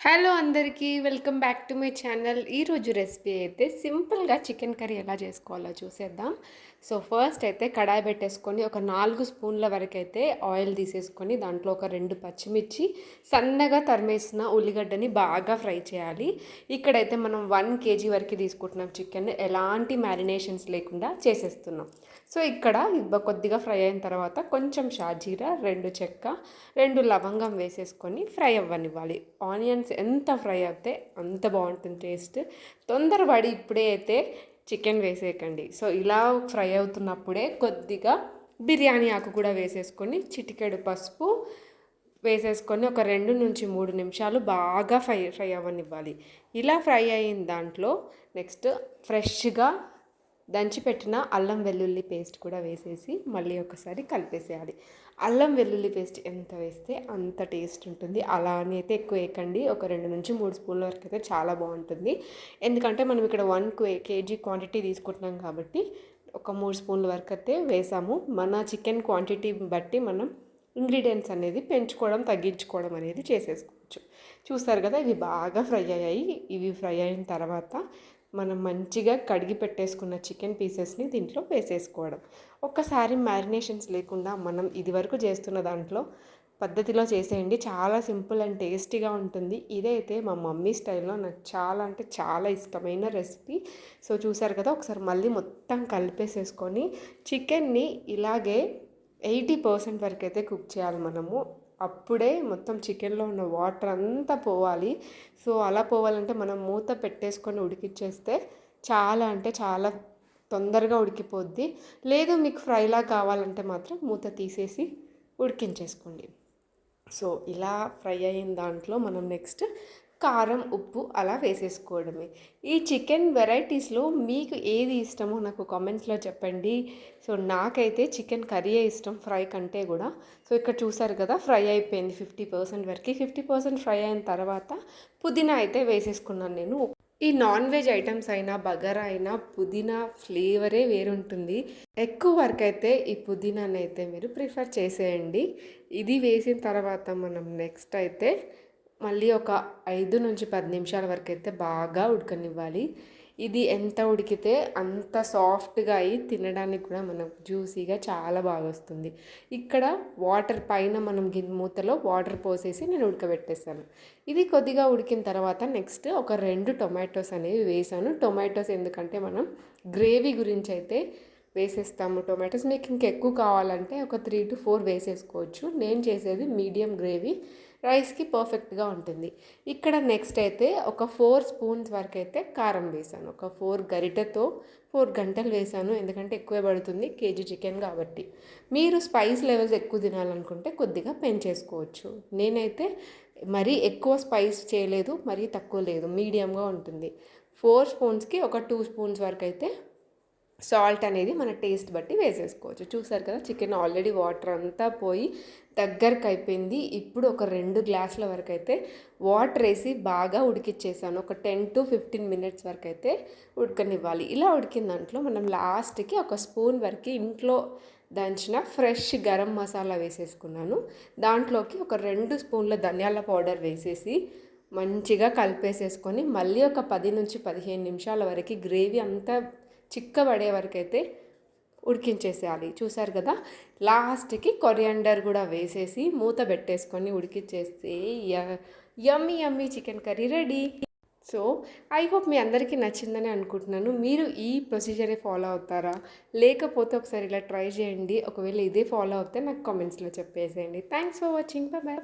Hello అందరికీ welcome back to my channel. ఈరోజు recipe అయితే సింపుల్గా చికెన్ కర్రీ ఎలా చేసుకోవాలో చూసేద్దాం. సో ఫస్ట్ అయితే కడాయి పెట్టేసుకొని ఒక నాలుగు స్పూన్ల వరకు అయితే ఆయిల్ తీసేసుకొని దాంట్లో ఒక రెండు పచ్చిమిర్చి సన్నగా తరిమేసిన ఉల్లిగడ్డని బాగా ఫ్రై చేయాలి. ఇక్కడైతే మనం వన్ కేజీ వరకు తీసుకుంటున్నాం చికెన్. ఎలాంటి మ్యారినేషన్స్ లేకుండా చేసేస్తున్నాం. సో ఇక్కడ కొద్దిగా ఫ్రై అయిన తర్వాత కొంచెం షాజీరా రెండు చెక్క రెండు లవంగం వేసేసుకొని ఫ్రై అవ్వనివ్వాలి. ఆనియన్స్ ఎంత ఫ్రై అవుతే అంత బాగుంటుంది టేస్ట్. తొందరపడి ఇప్పుడే అయితే చికెన్ వేసేయకండి. సో ఇలా ఫ్రై అవుతున్నప్పుడే కొద్దిగా బిర్యానీ ఆకు కూడా వేసేసుకొని చిటికెడు పసుపు వేసేసుకొని ఒక రెండు నుంచి మూడు నిమిషాలు బాగా ఫ్రై ఫ్రై అవ్వనివ్వాలి. ఇలా ఫ్రై అయిన దాంట్లో నెక్స్ట్ ఫ్రెష్గా దంచిపెట్టిన అల్లం వెల్లుల్లి పేస్ట్ కూడా వేసేసి మళ్ళీ ఒకసారి కలిపేసేయాలి. అల్లం వెల్లుల్లి పేస్ట్ ఎంత వేస్తే అంత టేస్ట్ ఉంటుంది. అలా అని అయితే ఎక్కువ వేయకండి. ఒక రెండు నుంచి మూడు స్పూన్ల వరకు అయితే చాలా బాగుంటుంది. ఎందుకంటే మనం ఇక్కడ వన్ కేజీ క్వాంటిటీ తీసుకుంటున్నాం కాబట్టి ఒక మూడు స్పూన్ల వరకు అయితే వేసాము. మన చికెన్ క్వాంటిటీ బట్టి మనం ఇంగ్రీడియంట్స్ అనేది పెంచుకోవడం తగ్గించుకోవడం అనేది చేసేసుకోవచ్చు. చూస్తారు కదా ఇవి బాగా ఫ్రై అయ్యాయి. ఇవి ఫ్రై అయిన తర్వాత మనం మంచిగా కడిగి పెట్టేసుకున్న చికెన్ పీసెస్ని దీంట్లో వేసేసుకోవడం. ఒక్కసారి మ్యారినేషన్స్ లేకుండా మనం ఇది వరకు చేస్తున్న దాంట్లో పద్ధతిలో చేసేయండి. చాలా సింపుల్ అండ్ టేస్టీగా ఉంటుంది. ఇదైతే మా మమ్మీ స్టైల్లో నాకు చాలా అంటే చాలా ఇష్టమైన రెసిపీ. సో చూసారు కదా ఒకసారి మళ్ళీ మొత్తం కలిపేసేసుకొని చికెన్ని ఇలాగే ఎయిటీ పర్సెంట్ వరకు అయితే కుక్ చేయాలి మనము. అప్పుడే మొత్తం చికెన్లో ఉన్న వాటర్ అంతా పోవాలి. సో అలా పోవాలంటే మనం మూత పెట్టేసుకొని ఉడికిచ్చేస్తే చాలా అంటే చాలా తొందరగా ఉడికిపోద్ది. లేదు మీకు ఫ్రైలా కావాలంటే మాత్రం మూత తీసేసి ఉడికించేసుకోండి. సో ఇలా ఫ్రై అయిన దాంట్లో మనం నెక్స్ట్ కారం ఉప్పు అలా వేసేసుకోవడమే. ఈ చికెన్ వెరైటీస్లో మీకు ఏది ఇష్టమో నాకు కామెంట్స్లో చెప్పండి. సో నాకైతే చికెన్ కర్రీయే ఇష్టం ఫ్రై కంటే కూడా. సో ఇక్కడ చూసారు కదా ఫ్రై అయిపోయింది ఫిఫ్టీ పర్సెంట్ వరకు. ఫిఫ్టీ పర్సెంట్ ఫ్రై అయిన తర్వాత పుదీనా అయితే వేసేసుకున్నాను నేను. ఈ నాన్ వెజ్ ఐటమ్స్ అయినా బగారా అయినా పుదీనా ఫ్లేవరే వేరుంటుంది. ఎక్కువ వరకు అయితే ఈ పుదీనాని అయితే మీరు ప్రిఫర్ చేసేయండి. ఇది వేసిన తర్వాత మనం నెక్స్ట్ అయితే మళ్ళీ ఒక ఐదు నుంచి పది నిమిషాల వరకు అయితే బాగా ఉడకనివ్వాలి. ఇది ఎంత ఉడికితే అంత సాఫ్ట్గా అయి తినడానికి కూడా మనకు జ్యూసీగా చాలా బాగా వస్తుంది. ఇక్కడ వాటర్ పైన మనం గిన్నె మూతలో వాటర్ పోసేసి నేను ఉడకబెట్టేసాను ఇది కొద్దిగా ఉడికిన తర్వాత నెక్స్ట్ ఒక రెండు టొమాటోస్ అనేవి వేసాను టొమాటోస్ ఎందుకంటే మనం గ్రేవీ గురించి అయితే వేసేస్తాము టొమాటోస్. మీకు ఇంకెక్కువ కావాలంటే ఒక త్రీ టు ఫోర్ వేసేసుకోవచ్చు. నేను చేసేది మీడియం గ్రేవీ. రైస్కి పర్ఫెక్ట్గా ఉంటుంది. ఇక్కడ నెక్స్ట్ అయితే ఒక ఫోర్ స్పూన్స్ వరకు అయితే కారం వేసాను. ఒక ఫోర్ గరిటెతో ఫోర్ గంటలు వేసాను. ఎందుకంటే ఎక్కువే పడుతుంది. కేజీ చికెన్ కాబట్టి. మీరు స్పైస్ లెవెల్స్ ఎక్కువ తినాలనుకుంటే కొద్దిగా పెంచేసుకోవచ్చు. నేనైతే మరీ ఎక్కువ స్పైస్ చేయలేదు. మరీ తక్కువ లేదు. మీడియంగా ఉంటుంది. ఫోర్ స్పూన్స్కి ఒక టూ స్పూన్స్ వరకు అయితే సాల్ట్ అనేది మన టేస్ట్ బట్టి వేసేసుకోవచ్చు. చూసారు కదా చికెన్ ఆల్రెడీ వాటర్ అంతా పోయి దగ్గరకు అయిపోయింది. ఇప్పుడు ఒక రెండు గ్లాసుల వరకు అయితే వాటర్ వేసి బాగా ఉడికిచ్చేసాను. ఒక టెన్ టు ఫిఫ్టీన్ మినిట్స్ వరకు అయితే ఉడకనివ్వాలి. ఇలా ఉడికిన దాంట్లో మనం లాస్ట్కి ఒక స్పూన్ వరకు ఇంట్లో దంచిన ఫ్రెష్ గరం మసాలా వేసేసుకున్నాను. దాంట్లోకి ఒక రెండు స్పూన్ల ధనియాల పౌడర్ వేసేసి మంచిగా కలిపేసేసుకొని మళ్ళీ ఒక పది నుంచి పదిహేను నిమిషాల వరకు గ్రేవీ అంతా చిక్కబడే వరకు అయితే ఉడికించేసేయాలి. చూసారు కదా? లాస్ట్కి కొరియాండర్ కూడా వేసేసి మూత పెట్టేసుకొని ఉడికిచ్చేస్తే yummy yummy chicken curry ready. So I hope మీ అందరికీ నచ్చిందని అనుకుంటున్నాను. మీరు ఈ ప్రొసీజరే ఫాలో అవుతారా? లేకపోతే ఒకసారి ఇలా ట్రై చేయండి. ఒకవేళ ఇదే ఫాలో అవుతే నాకు కామెంట్స్లో చెప్పేసేయండి. Thanks for watching. Bye bye